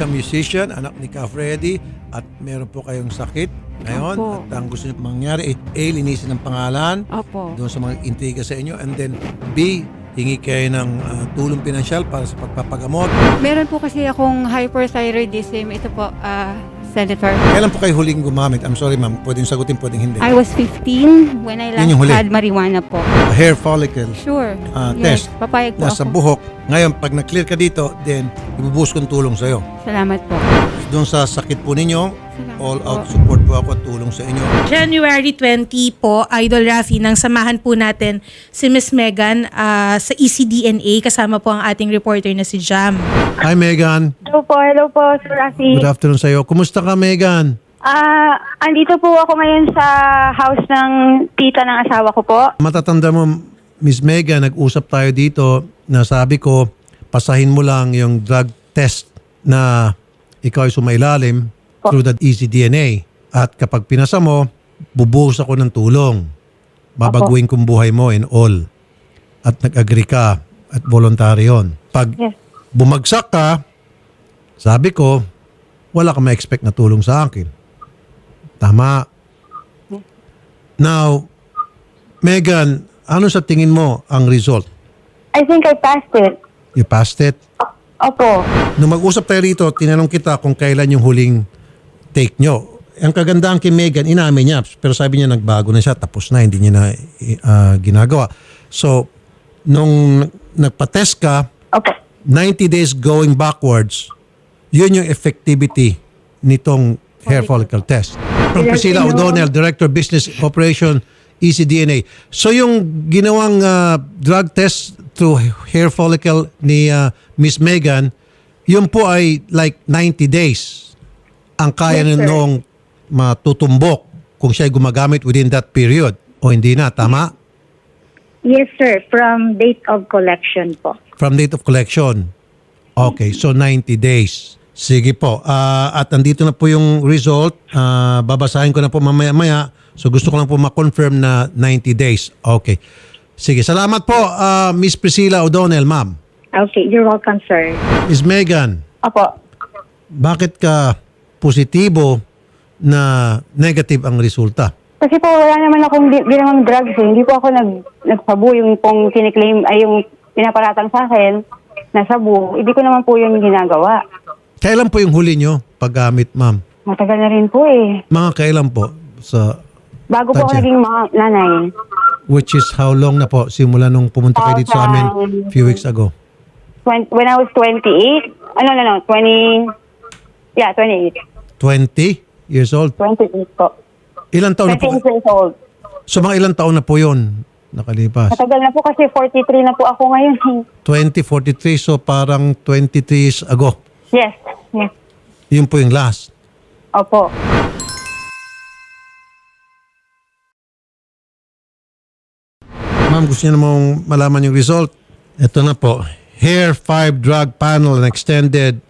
isang musician, anak ni Ka Freddy, at meron po kayong sakit ngayon. Opo. At ang gusto niyo mangyari, A, linisin ang pangalan Opo. doon sa mga intriga sa inyo. And then B, hingi kayo ng ah, tulong pinansyal para sa pagpapagamot. Meron po kasi akong hyperthyroidism. Ito po, ah, Senator. Kailan po kayo huling gumamit? I'm sorry ma'am, pwedeng sagutin, pwedeng hindi. I was 15 when I last Yun yung huli. had marijuana po. Hair follicle Sure. Ah, yes. test. Papayag po nasa ako. buhok. Ngayon, pag na-clear ka dito, then ibubuhos kong tulong sa'yo. Salamat po. Doon sa sakit po ninyo, all out support po ako at tulong sa inyo. January 20 po, Idol Rafi, nang samahan po natin si Miss Megan ah, sa ECDNA kasama po ang ating reporter na si Jam. Hi Megan, Hello po, hello po, Sir Rafi. good afternoon sa'yo. Kumusta ka Megan? Ah, andito po ako ngayon sa house ng tita ng asawa ko po. Matatanda mo, Miss Megan, nag-usap tayo dito na sabi ko, pasahin mo lang yung drug test na ikaw ay sumailalim through the easy DNA. At kapag pinasa mo, bubuhos ako ng tulong. Babaguhin kong buhay mo and all. At nag-agree ka at voluntary yun. Pag Yes. bumagsak ka, sabi ko, wala ka ma-expect na tulong sa akin. Tama. Now, Megan, ano sa tingin mo ang result? I think I passed it. You passed it? Opo. Nung mag-usap tayo rito, tinanong kita kung kailan yung huling take nyo. Ang kagandahan kay Megan, inamin niya. Pero sabi niya nagbago na siya, tapos na, hindi niya na ah, ginagawa. So, nung nagpa-test ka, Opo. 90 days going backwards, yun yung effectivity nitong hair follicle test. From Priscilla O'Donnell, Director Business Operation, ECDNA. So yung ginawang uh, drug test through hair follicle ni uh, Miss Megan, yun po ay like 90 days ang kaya Yes, noong matutumbok kung siya ay gumagamit within that period. O hindi na, tama? Yes, sir. From date of collection po. From date of collection. Okay, so 90 days. Sige po. Ah, at andito na po yung result. Ah, babasahin ko na po mamaya-maya. So gusto ko lang po ma-confirm na 90 days. Okay. Sige, salamat po ah, Miss Priscilla O'Donnell, ma'am. Okay, you're welcome, sir. Miss Megan, Opo. bakit ka positibo na negative ang resulta? Kasi po wala naman akong di naman drugs eh. Hindi po ako nag, nagsabu yung pong kiniklaim ay yung pinaparatang sa akin na sabu. Hindi ko naman po yun ginagawa. Kailan po yung huli nyo paggamit, ma'am? Matagal na rin po eh. Mga kailan po sa Bago po ako Tadya. naging mga nanay. which is how long na po simula nung pumunta kayo dito sa amin few weeks ago? 20, when I was 28. Ano, no, no, 20. Yeah, 28. 20 years old. 28 po. Ilang taon na po? 28 years old. So mga ilang taon na po yun nakalipas? Matagal na po kasi 43 na po ako ngayon. 2043, so parang 23 years ago. Yes, yes. Yun po yung last. Opo. Ma'am, gusto niyo namang malaman yung result? Ito na po. Hair 5 Drug Panel and Extended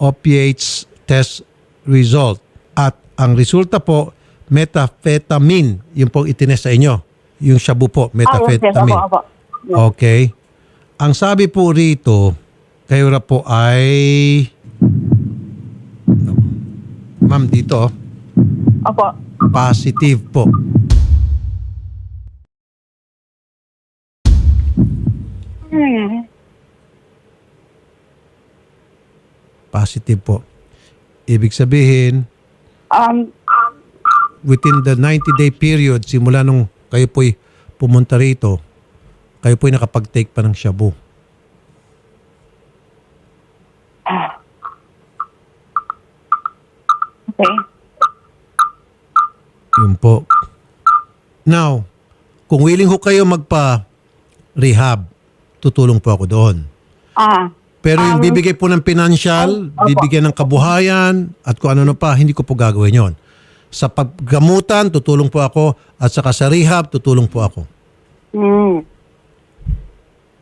Opiates Test Result. At ang resulta po, methamphetamine. Yung po itinest sa inyo. Yung shabu po, Ah, yes, yes. Opo, methamphetamine. opo. Okay. Ang sabi po rito, kayo na po ay... Ma'am, dito, Opo. positive po. Ano nangyari? Positive po. Ibig sabihin, Um, within the 90-day period, simula nung kayo po'y pumunta rito, kayo po'y nakapag-take pa ng shabu. okay. Yun po. Now, kung willing ho kayo magpa-rehab, tutulong po ako doon. Ah, Pero yung bibigay po ng financial, bibigyan ng kabuhayan, at kung ano na pa, hindi ko po gagawin yon. Sa paggamutan, tutulong po ako, at saka sa rehab, tutulong po ako. hmm.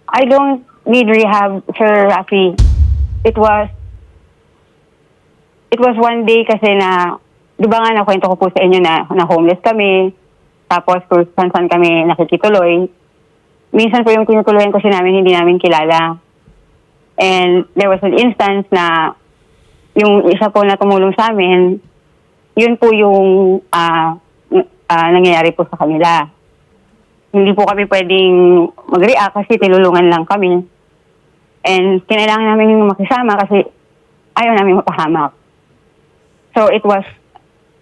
I don't need rehab, Sir Rafi. It was, it was one day kasi na, di ba nga nakwento ko po sa inyo na, na homeless kami, tapos kung saan kami nakikituloy. Minsan po yung tinutuloyan kasi namin, hindi namin kilala. And there was an instance na yung isa po na tumulong sa amin, yun po yung n- ah, nangyayari po sa kanila. Hindi po kami pwedeng mag-react kasi tinulungan lang kami. And kinailangan namin makisama kasi ayaw namin mapahamak. So it was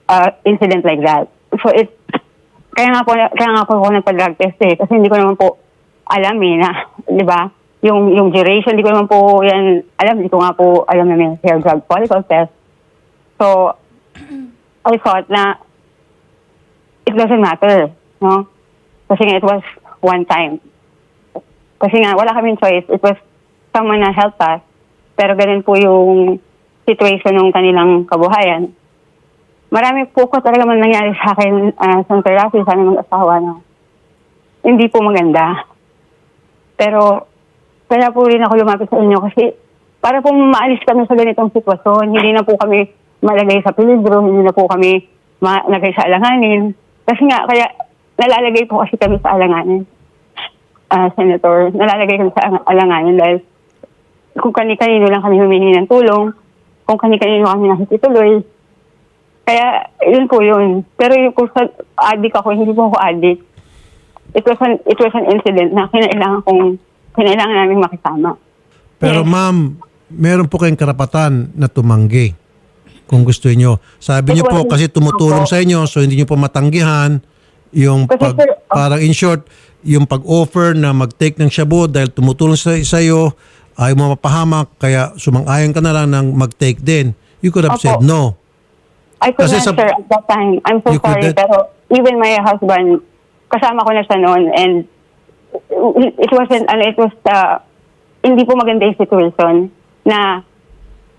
uh, incident like that. So it kaya nga po kaya nga po ako nagpa-drug test eh kasi hindi ko naman po alam eh na, 'di ba? Yung yung duration hindi ko naman po yan alam, hindi ko nga po alam na may hair drug follicle test. So I thought na it doesn't matter, no? Kasi nga it was one time. Kasi nga wala kaming choice. It was someone na helped us. Pero ganun po yung situation ng kanilang kabuhayan marami po ko talaga man nangyari sa akin uh, sa therapy sa aming mag-asawa na hindi po maganda. Pero kaya po rin ako lumapit sa inyo kasi para po maalis kami sa ganitong sitwasyon, hindi na po kami malagay sa peligro, hindi na po kami malagay sa alanganin. Kasi nga, kaya nalalagay po kasi kami sa alanganin. Ah, Senator, nalalagay kami sa alanganin dahil kung kani-kanino lang kami humingi ng tulong, kung kani-kanino kami nakikituloy, kaya, yun po yun. Pero yung kung sa addict ako, hindi po ako addict. It was an, it was an incident na kinailangan kong, kinailangan namin makisama. Pero ma'am, meron po kayong karapatan na tumanggi kung gusto niyo. Sabi niyo po kasi tumutulong sa inyo so hindi niyo po matanggihan yung pag, ah- parang in short, yung pag-offer na mag-take ng shabu dahil tumutulong sa, sa iyo, ayaw mo mapahamak, kaya sumang-ayon ka na lang ng mag-take din. You could have Opo. said no. I could Kasi not, sa- sir, at that time. I'm so You could sorry. not- Pero even my husband, kasama ko na siya noon and it, wasn't, ano, it was, uh, hindi po maganda yung situation na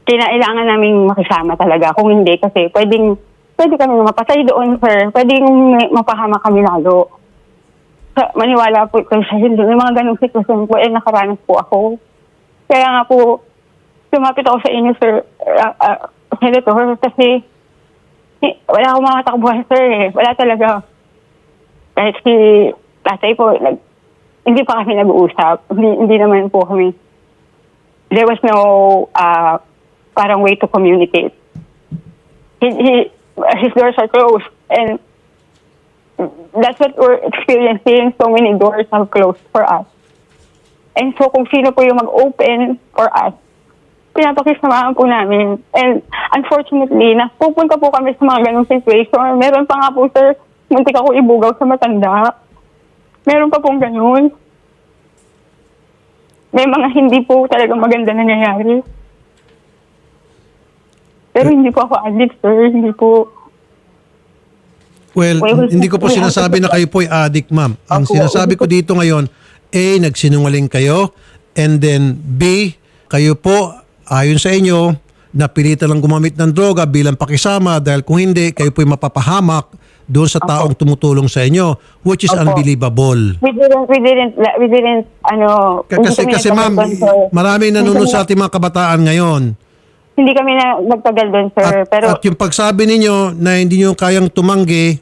kinailangan naming makisama talaga. Kung hindi, kasi pwedeng, pwede kami mapatay doon, sir. Pwedeng mapahama kami lalo. Sa, maniwala po kayo sa hindi. May mga ganong sitwasyon po, eh, nakaranas po ako. Kaya nga po, lumapit ako sa inyo, sir, uh, uh, Senator, kasi eh, wala akong mga takbuhan, sir, eh. Wala talaga. Kahit si tatay po, nag, hindi pa kami nag-uusap. Hindi, hindi naman po kami, there was no uh, parang way to communicate. He, he, his doors are closed. And that's what we're experiencing. So many doors have closed for us. And so kung sino po yung mag-open for us, pinapakisamahan po namin. And unfortunately, napupunta po kami sa mga ganong situation. Meron pa nga po, sir, muntik ako ibugaw sa matanda. Meron pa pong ganun. May mga hindi po talaga maganda nangyayari. Pero hindi po ako addict, sir. Hindi po. Well, Well, hindi ko po we have sinasabi to- na kayo po ay addict, ma'am. Ang sinasabi ko dito ngayon, A, nagsinungaling kayo, and then B, kayo po, ayon sa inyo, napilitan lang gumamit ng droga bilang pakisama dahil kung hindi, kayo po ay mapapahamak doon sa taong tumutulong sa inyo, which is Opo. unbelievable. We didn't, we didn't, we didn't, ano, K- hindi Kasi, kami kasi ma'am, nagtagal doon, sir. maraming nanonood sa ating mga kabataan ngayon. Hindi kami na nagtagal doon, sir. At, pero, at yung pagsabi ninyo na hindi nyo kayang tumanggi,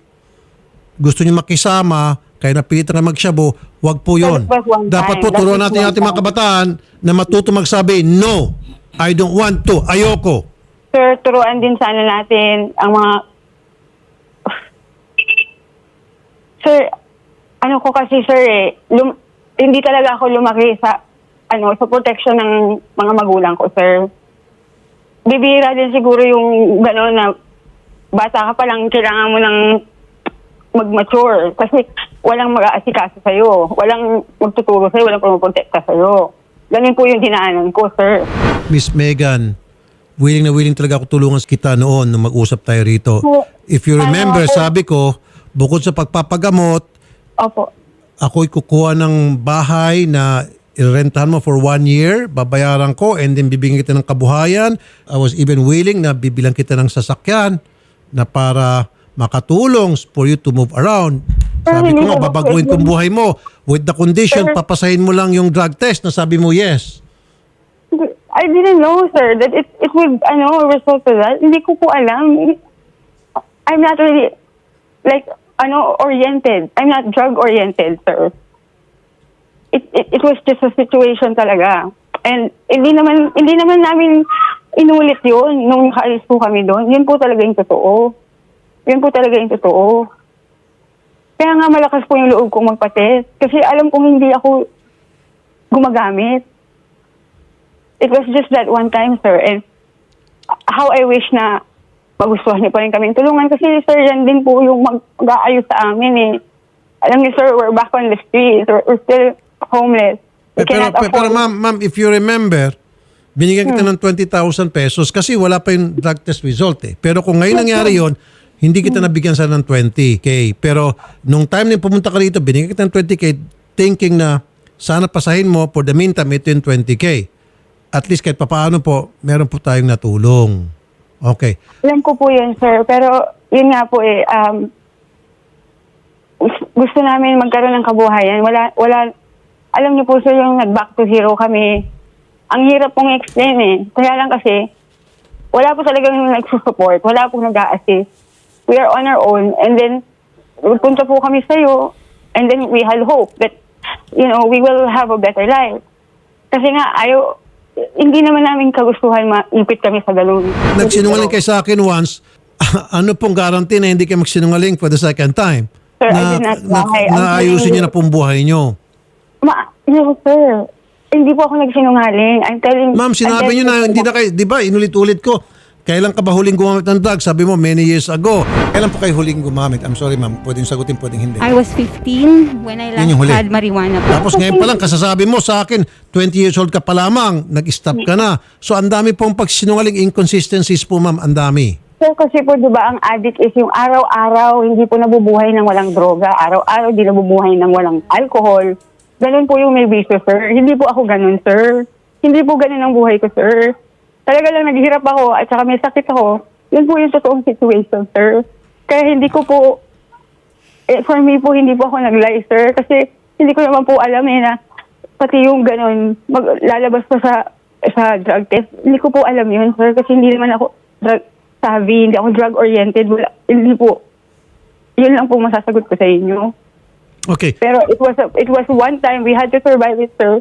gusto nyo makisama, kaya napilitan na magsyabu, wag po yun. That was one Dapat time. po That turuan was natin one yung ating mga time. kabataan na matuto magsabi, no, I don't want to, ayoko. sir, turuan din sana natin ang mga... Sir, ano ko kasi, sir, eh, lum- hindi talaga ako lumaki sa, ano, sa protection ng mga magulang ko, sir. Bibira din siguro yung gano'n na bata ka pa lang, kailangan mo ng mag-mature. Kasi walang mag-aasikaso sa'yo. Walang magtuturo sa'yo, walang pumuprotekta sa'yo. Ganun po yung dinaanan ko, sir. Miss Megan, willing na willing talaga ako tulungan kita noon nung mag-usap tayo rito. If you remember, Ano po? sabi ko, bukod sa pagpapagamot, Opo. ako'y kukuha ng bahay na irentahan mo for one year, babayaran ko, and then bibigyan kita ng kabuhayan. I was even willing na bibilang kita ng sasakyan na para makatulong for you to move around. Sabi ko nga, babaguhin kong buhay mo. With the condition, papasahin mo lang yung drug test na sabi mo yes. I didn't know, sir, that it, it would, ano, result to that. Hindi ko po alam. I'm not really, like, ano, oriented. I'm not drug-oriented, sir. It, it, it was just a situation talaga. And hindi naman, hindi naman namin inulit yun nung nakaalis po kami doon. Yun po talaga yung totoo. Yun po talaga yung totoo. Kaya nga malakas po yung loob kong magpatest. Kasi alam kong hindi ako gumagamit. It was just that one time, sir. And how I wish na magustuhan niyo pa rin kaming tulungan. Kasi, sir, yan din po yung mag- mag-aayos sa amin eh. Alam niyo, sir, we're back on the streets. We're, we're still homeless. We Pero, pero, pero ma'am, ma'am, if you remember, binigyan kita ng 20,000 pesos kasi wala pa yung drug test result eh. Pero kung ngayon nangyari yon hindi kita nabigyan sa ng 20K. Pero nung time na pumunta ka rito, binigyan kita ng 20K thinking na sana pasahin mo for the meantime ito yung 20K. At least kahit papaano po, meron po tayong natulong. Okay. Alam ko po yun, sir. Pero, yun nga po eh, um, gus- gusto namin magkaroon ng kabuhayan. Wala, wala, alam niyo po, sir, yung nag-back to zero kami. Ang hirap pong explain eh. Kaya lang kasi, wala po talagang nagsusupport. Wala po nag-a-assist. We are on our own. And then, punta po kami sa'yo. And then, we had hope that, you know, we will have a better life. Kasi nga, ayaw, hindi naman namin kagustuhan maipit kami sa ganun. Nagsinungaling kayo sa akin once, ano pong guarantee na hindi kayo magsinungaling for the second time? Sir, I na, did not na, lie. Na ayusin telling niyo na pong buhay niyo. Ma, no, sir. Hindi po ako nagsinungaling. I'm telling Ma'am, I'm sinabi telling niyo na hindi na kayo, di ba, inulit-ulit ko, kailan ka ba huling gumamit ng drugs? Sabi mo, many years ago. Kailan po kayo huling gumamit? I'm sorry ma'am, pwedeng sagutin, pwedeng hindi. I was 15 when I last Yun yung huli. had marijuana po. Tapos ngayon pa lang, kasasabi mo sa akin, 20 years old ka pa lamang, nag-stop ka na. So ang dami pong pagsinungaling inconsistencies po ma'am, ang dami. Sir, kasi po, di ba, ang addict is yung araw-araw, hindi po nabubuhay ng walang droga. Araw-araw, di nabubuhay ng walang alcohol. Ganun po yung may bisyo, sir. Hindi po ako ganun, sir. Hindi po ganun ang buhay ko, sir. Talaga lang naghihirap ako at saka may sakit ako. Yun po yung totoong situation, sir. Kaya hindi ko po, eh, for me po, hindi po ako nag-lie, sir. Kasi hindi ko naman po alam eh na pati yung ganun, maglalabas pa sa sa drug test. Hindi ko po alam yun, sir. Kasi hindi naman ako drug savvy, hindi ako drug-oriented. Wala, hindi po. Yun lang po masasagot ko sa inyo. Okay. Pero it was a, it was one time we had to survive it, sir.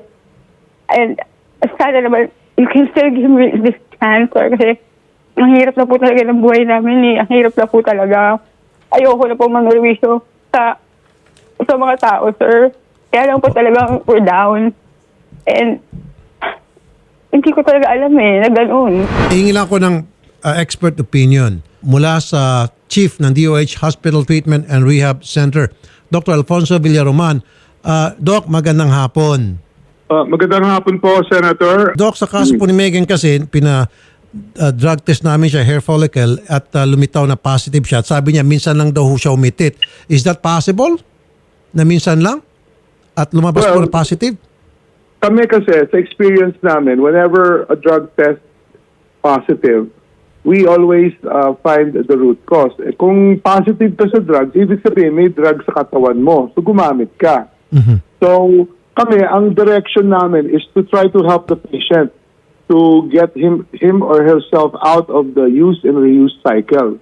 And sana naman, you can still give me this chance, sir. Kasi ang hirap na po talaga ng buhay namin eh. Ang hirap na po talaga. Ayoko na po manurwisyo sa sa mga tao, sir. Kaya lang po talagang we're down. And hindi ko talaga alam eh, na ganun. Hingi lang ako ng uh, expert opinion mula sa Chief ng DOH Hospital Treatment and Rehab Center, Dr. Alfonso Villaroman. Uh, Doc, magandang hapon. Uh, magandang hapon po, Senator. Doc, sa kaso po ni Megan kasi, pina uh, drug test namin siya, hair follicle, at uh, lumitaw na positive siya. At Sabi niya, minsan lang daw siya umitit. Is that possible? Na minsan lang? At lumabas po Well, na positive? Kami kasi, sa experience namin, whenever a drug test positive, we always uh, find the root cause. Eh, kung positive ka sa drugs, ibig sabihin may drug sa katawan mo. So, gumamit ka. So, kami, ang direction namin is to try to help the patient to get him him or herself out of the use and reuse cycle.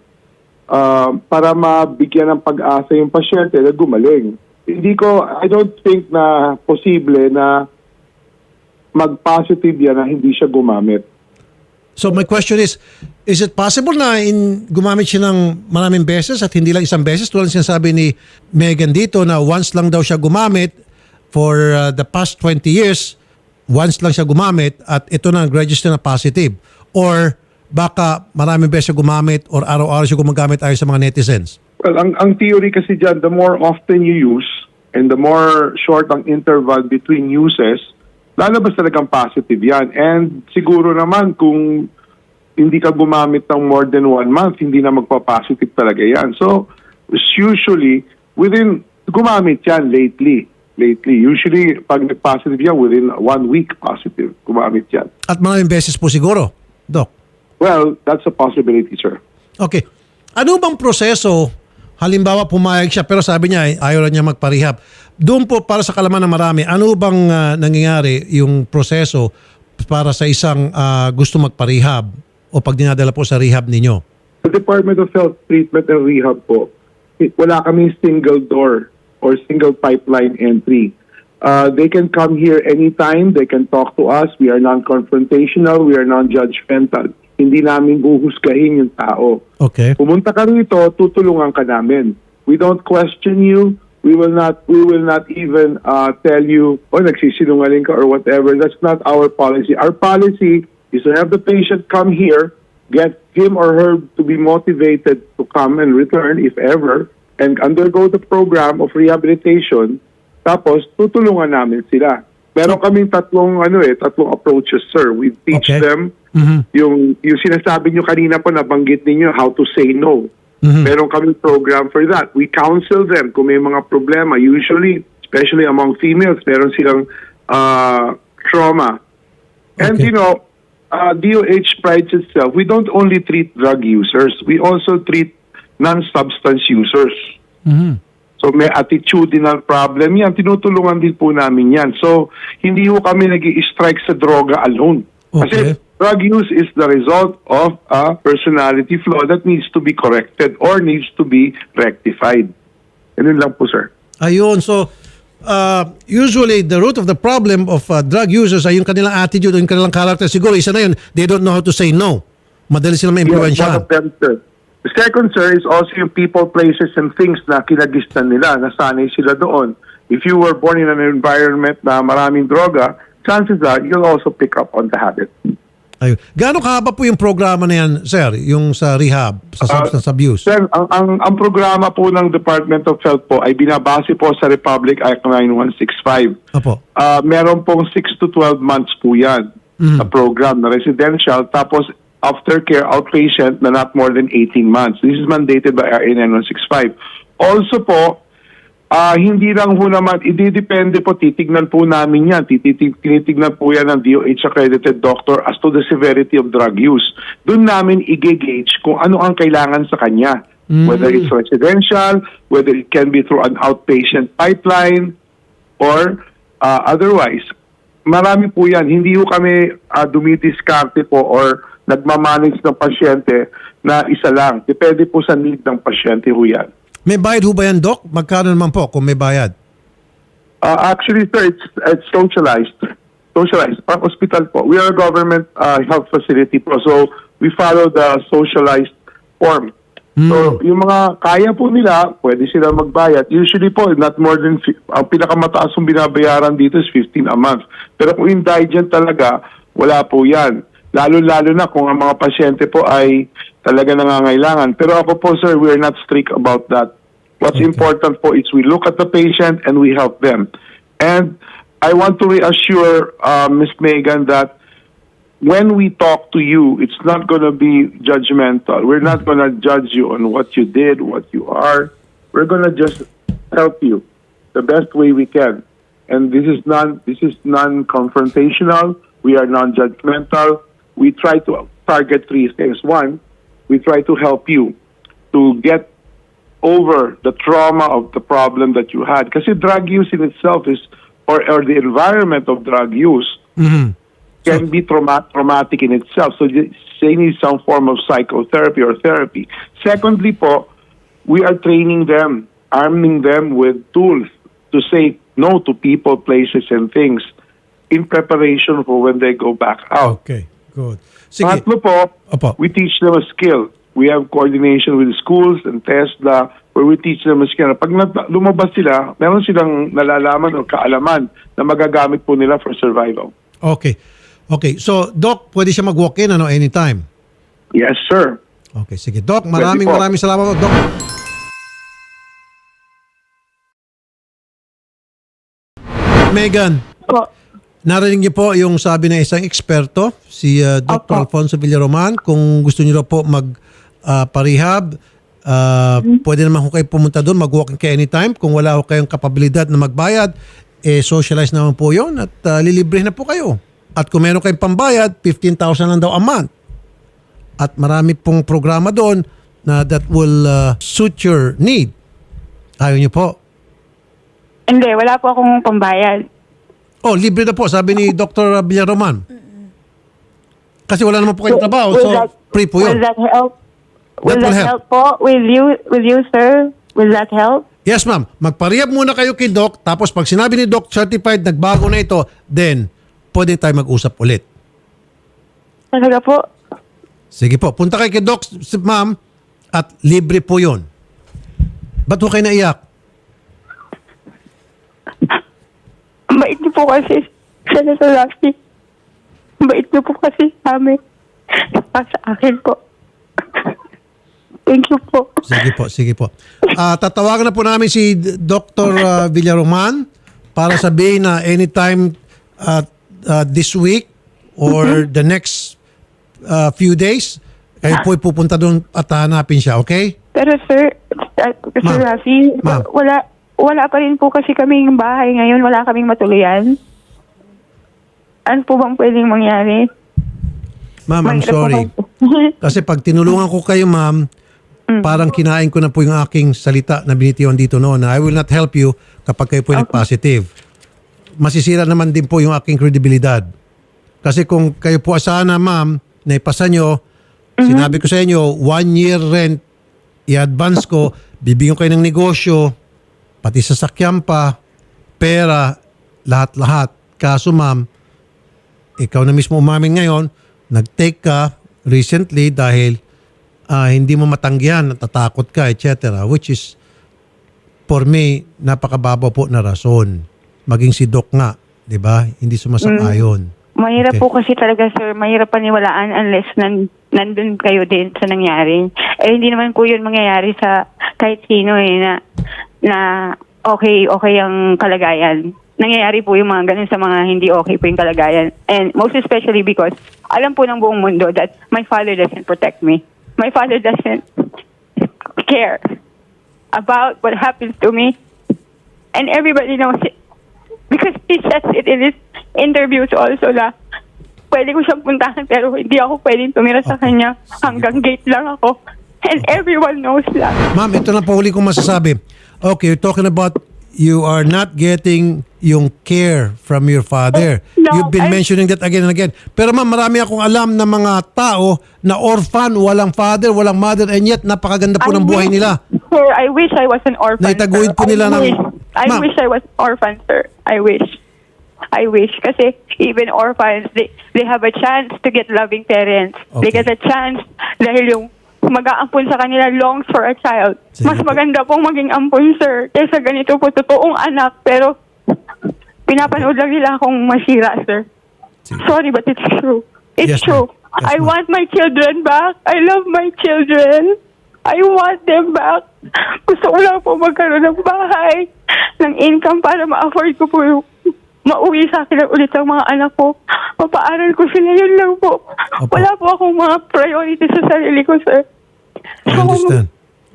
uh, para mabigyan ng pag-asa yung pasyente na gumaling. Hindi ko, I don't think na posible na mag-positive yan na hindi siya gumamit. So my question is, is it possible na in, gumamit siya ng maraming beses at hindi lang isang beses? Tulad sinasabi ni Megan dito na once lang daw siya gumamit for uh, the past 20 years, once lang siya gumamit at ito na nag-register na positive. Or baka maraming beses siya gumamit or araw-araw siya gumagamit ayon sa mga netizens. Well, ang, ang theory kasi dyan, the more often you use and the more short ang interval between uses, lalabas talagang positive yan. And siguro naman kung hindi ka gumamit ng more than one month, hindi na magpa-positive talaga yan. So, usually, within, gumamit yan lately. Lately. Usually, pag nag-positive yan, within one week positive, gumamit yan. At maraming beses po siguro, Doc. Well, that's a possibility, sir. Okay. Ano bang proseso, halimbawa pumayag siya pero sabi niya ay ayaw na niya magparehab. Doon po para sa kalaman ng marami, ano bang ah, nangyayari yung proseso para sa isang ah, gusto magparehab o pag dinadala po sa rehab ninyo? Sa Department of Health Treatment and Rehab po, wala kaming single door or single pipeline entry. Uh, they can come here anytime. They can talk to us. We are non-confrontational. We are non-judgmental. Hindi namin uhusgahin yung tao. Okay. Pumunta ka rito, tutulungan ka namin. We don't question you. We will not we will not even uh, tell you, oh, nagsisinungaling ka or whatever. That's not our policy. Our policy is to have the patient come here, get him or her to be motivated to come and return if ever, and undergo the program of rehabilitation. Tapos, tutulungan namin sila. Meron kaming tatlong ano eh, tatlong approaches, sir. We teach Okay. them Mhm. yung yung sinasabi nyo kanina po nabanggit ninyo how to say no. Mhm. Meron kaming program for that. We counsel them kung may mga problema. Usually, especially among females, meron silang uh, trauma. And Okay. you know, uh, DOH prides itself. We don't only treat drug users. We also treat non-substance users. Mhm. So may attitudinal problem yan. Tinutulungan din po namin yan. So hindi po kami nag strike sa droga alone. Okay. Kasi drug use is the result of a personality flaw that needs to be corrected or needs to be rectified. Ganun lang po, sir. Ayun, so uh, usually the root of the problem of uh, drug users ay yung kanilang attitude o yung kanilang character. Siguro isa na yun, they don't know how to say no. Madali sila Yes, one ma-impluensyahan. sir. The second, sir, is also yung people, places, and things na kinagistan nila, nasanay sila doon. If you were born in an environment na maraming droga, chances are you'll also pick up on the habit. Ayun. Gaano kahaba po yung programa na yan, sir? Yung sa rehab, sa substance abuse? Sir, ang, ang, ang programa po ng Department of Health po ay binabase po sa Republic Act 9165. Opo. Ah, meron pong 6 to 12 months po yan na program na residential. Tapos aftercare outpatient na not more than 18 months. This is mandated by RA 9165. Also po, ah hindi lang po naman, ididepende po, titignan po namin yan. Tititig, tinitignan po yan ng DOH accredited doctor as to the severity of drug use. Doon namin i-gauge kung ano ang kailangan sa kanya. Whether it's residential, whether it can be through an outpatient pipeline, or uh, otherwise. Marami po yan. Hindi po kami uh, dumidiskarte po or nagmamanage ng pasyente na isa lang. Depende po sa need ng pasyente po yan. May bayad ho ba yan, Doc? Magkano naman po kung may bayad? Uh, actually, sir, it's, it's socialized. Socialized. Parang hospital po. We are a government uh, health facility po. So, we follow the socialized form. So, yung mga kaya po nila, pwede sila magbayad. Usually po, not more than, ang pinakamataas yung binabayaran dito is 15 a month. Pero kung indigent talaga, wala po yan. Lalo-lalo na kung ang mga pasyente po ay talaga nangangailangan. Pero ako po, sir, we're not strict about that. What's important po is we look at the patient and we help them. And I want to reassure uh, Ms. Megan that when we talk to you, it's not going to be judgmental. We're not going to judge you on what you did, what you are. We're going to just help you the best way we can. And this is non this is non-confrontational. We are non-judgmental. We try to target three things. One, we try to help you to get over the trauma of the problem that you had. Kasi drug use in itself is, or, or the environment of drug use mm-hmm. can be trauma- traumatic in itself. So they they need some form of psychotherapy or therapy. Secondly po, we are training them, arming them with tools to say no to people, places, and things in preparation for when they go back out. Okay, good. Sige. Pangatlo po, Opo. we teach them a skill. We have coordination with schools and TESDA where we teach them a skill. Pag lumabas sila, meron silang nalalaman o kaalaman na magagamit po nila for survival. Okay. Okay. So, Doc, pwede siya mag-walk-in ano, anytime? Yes, sir. Okay, sige. Doc, maraming po. maraming salamat po, Doc. Megan, Po. Narinig niyo po yung sabi ng isang eksperto, si uh, Dr. Opo. Alfonso Villaroman. Kung gusto niyo po mag uh, uh, pwede naman kung kayo pumunta doon, mag-walk-in kayo anytime. Kung wala ko kayong kapabilidad na magbayad, eh socialize naman po yun at uh, lilibre na po kayo. At kung meron kayong pambayad, 15,000 lang daw a month. At marami pong programa doon na that will uh, suit your need. Ayaw niyo po. Hindi, wala po akong pambayad. Oh, libre na po, sabi ni Dr. Villaroman. Kasi wala naman po kayong trabaho, so free po yun. Will that help? That Will will that help. help po? Will you, will you, sir? Will that help? Yes, ma'am. Magparehab muna kayo kay Doc, tapos pag sinabi ni Doc certified, nagbago na ito, then pwede tayo mag-usap ulit. Talaga po? Sige po. Punta kayo kay Doc, s- ma'am, at libre po yun. Ba't ho kayo naiyak? Ang bait niyo po kasi, Senator Rafi. Bait niyo po kasi sa amin. Saka sa akin po. Thank you po. Sige po, sige po. Ah, tatawagan na po namin si Dr. ah, Villaroman para sabihin na anytime uh, uh, this week or the next uh, few days, kayo po pupunta doon at hanapin siya, okay? Pero sir, uh, Sir Ma'am. Rafi, Ma'am. wala wala pa rin po kasi kaming bahay ngayon. Wala kaming matuluyan. Ano po bang pwedeng mangyari? Ma'am, I'm Mahirap po sorry. kasi. Kasi pag tinulungan ko kayo, ma'am, parang kinain ko na po yung aking salita na binitiwan dito noon na I will not help you kapag kayo po ay nag-positive. Masisira naman din po yung aking kredibilidad. Kasi kung kayo po sana, ma'am, naipasa nyo, sinabi ko sa inyo, one year rent, i-advance ko, bibigyan ko kayo ng negosyo, pati sasakyan pa, pera, lahat-lahat. Kaso ma'am, ikaw na mismo umamin ngayon, nag-take ka recently dahil ah, hindi mo matanggihan, natatakot ka, etc. Which is, for me, napakababaw po na rason. Maging si Doc nga, di ba? Hindi sumasang-ayon. Mahirap Okay. po kasi talaga sir, mahirap paniwalaan unless nan, nandun kayo din sa nangyari. Eh hindi naman po yun mangyayari sa kahit sino eh na, na okay, okay ang kalagayan. Nangyayari po yung mga ganun sa mga hindi okay po yung kalagayan. And most especially because alam po ng buong mundo that my father doesn't protect me. My father doesn't care about what happens to me. And everybody knows it. Because he says it in his interviews also na pwede ko siyang puntahan pero hindi ako pwedeng tumira sa kanya. Hanggang gate lang ako. And everyone knows that. Ma'am, ito na po huli kong masasabi. Okay, you're talking about you are not getting yung care from your father. No, You've been I- mentioning that again and again. Pero ma'am, marami akong alam na mga tao na orphan, walang father, walang mother, and yet napakaganda po I ng buhay wish- nila. Sir, I wish I was an orphan. Naitaguhin sir. po nila I ng- wish, I Ma'am. wish I was orphan, sir. I wish. I wish. Kasi even orphans, they, they have a chance to get loving parents. They Okay. get a chance dahil yung mag-aampun sa kanila longs for a child. Sige Mas po. maganda pong maging ampun, sir, kaysa ganito po totoong anak. Pero pinapanood lang nila akong masira, sir. Sige. Sorry, but it's true. It's Yes, true. Yes, I want my children back. I love my children. I want them back. Gusto ko lang po magkaroon ng bahay, ng income para ma-afford ko po yung mauwi sa akin ulit ang mga anak ko. Mapaaral ko sila, yun lang po. Opo. Wala po akong mga priority sa sarili ko, sir. I understand.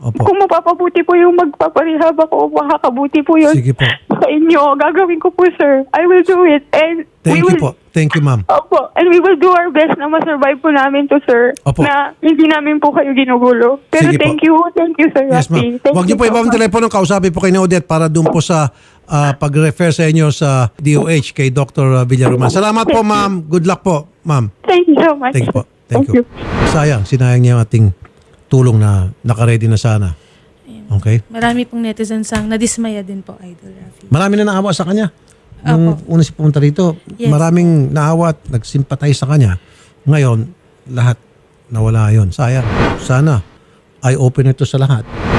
Opo. Kung mapapabuti po yung magpaparehab ako, makakabuti po yun. Sige po. Sa inyo, gagawin ko po, sir. I will do it. And Thank we you will po. Thank you, ma'am. Opo, and we will do our best na ma-survive po namin to, sir. Opo. Na hindi namin po kayo ginugulo. Pero Sige po. thank you, thank you, sir Yes, ma'am. Thank Huwag niyo you po so ibang much. telepono. Kausapin po kay ni Odette para doon po sa ah, pag-refer sa inyo sa DOH kay Dr. Villaroman. Salamat po, ma'am. Good luck po, ma'am. Thank you so much. Thank you po. Thank, you. Sayang, sinayang niya ang ating tulong na nakaredy na sana. Okay? Marami pong netizens ang nadismaya din po, Idol Rafi. Marami na naawa sa kanya. Nung una si pumunta rito, Yes. maraming naawa at nagsimpatay sa kanya. Ngayon, lahat nawala yon. Sayang. Sana, eye-open ito sa lahat.